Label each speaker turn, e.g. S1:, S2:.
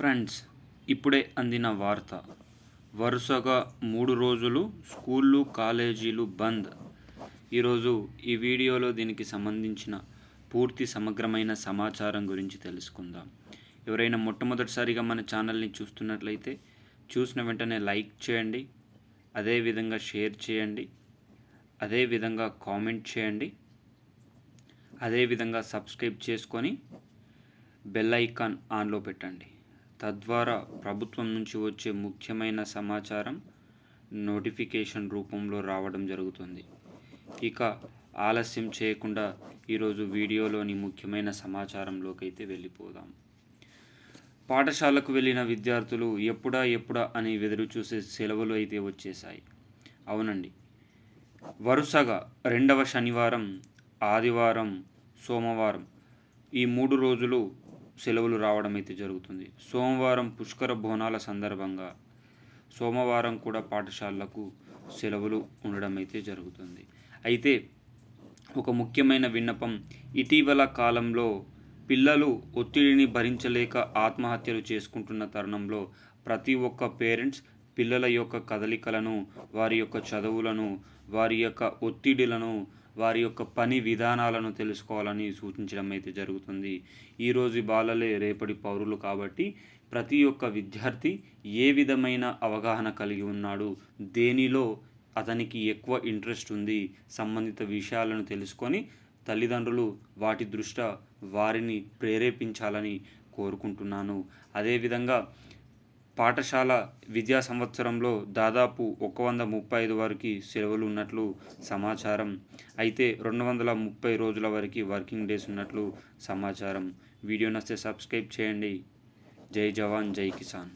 S1: Friends ఇప్పుడే అందిన వార్త. వరుసగా మూడు రోజులు స్కూళ్ళు కాలేజీలు బంద్. ఈరోజు ఈ వీడియోలో దీనికి సంబంధించిన పూర్తి సమగ్రమైన సమాచారం గురించి తెలుసుకుందాం. ఎవరైనా మొట్టమొదటిసారిగా మన ఛానల్ని చూస్తున్నట్లయితే చూసిన వెంటనే లైక్ చేయండి అదేవిధంగా షేర్ చేయండి అదేవిధంగా కామెంట్ చేయండి అదేవిధంగా సబ్స్క్రైబ్ చేసుకొని బెల్ ఐకాన్ ఆన్లో పెట్టండి. తద్వారా ప్రభుత్వం నుంచి వచ్చే ముఖ్యమైన సమాచారం నోటిఫికేషన్ రూపంలో రావడం జరుగుతుంది. ఇక ఆలస్యం చేయకుండా ఈరోజు వీడియోలోని ముఖ్యమైన సమాచారంలోకి అయితే వెళ్ళిపోదాం. పాఠశాలకు వెళ్ళిన విద్యార్థులు ఎప్పుడా ఎప్పుడా అని ఎదురు చూసే సెలవులు అయితే వచ్చేసాయి అవునండి. వరుసగా రెండవ శనివారం ఆదివారం సోమవారం ఈ మూడు రోజులు సెలవులు రావడం అయితే జరుగుతుంది. సోమవారం పుష్కర బోనాల సందర్భంగా సోమవారం కూడా పాఠశాలలకు సెలవులు ఉండడం అయితే జరుగుతుంది. అయితే ఒక ముఖ్యమైన విన్నపం ఇటీవల కాలంలో పిల్లలు ఒత్తిడిని భరించలేక ఆత్మహత్యలు చేసుకుంటున్న తరుణంలో ప్రతి ఒక్క పేరెంట్స్ పిల్లల యొక్క కదలికలను వారి యొక్క చదువులను వారి యొక్క ఒత్తిడిలను వారి యొక్క పని విధానాలను తెలుసుకోవాలని సూచించడం అయితే జరుగుతుంది. ఈరోజు బాలలే రేపటి పౌరులు కాబట్టి ప్రతి ఒక్క విద్యార్థి ఏ విధమైన అవగాహన కలిగి ఉన్నాడు? దేనిలో అతనికి ఎక్కువ ఇంట్రెస్ట్ ఉంది? సంబంధిత విషయాలను తెలుసుకొని తల్లిదండ్రులు వాటి దృష్ట్యా వారిని ప్రేరేపించాలని కోరుకుంటున్నాను. అదేవిధంగా పాఠశాల విద్యా సంవత్సరంలో దాదాపు ఒక వంద ముప్పై ఐదు వరకు సెలవులు ఉన్నట్లు సమాచారం. అయితే రెండు వందల ముప్పై రోజుల వరకు వర్కింగ్ డేస్ ఉన్నట్లు సమాచారం. వీడియో నస్తే సబ్స్క్రైబ్ చేయండి. జై జవాన్ జై కిసాన్.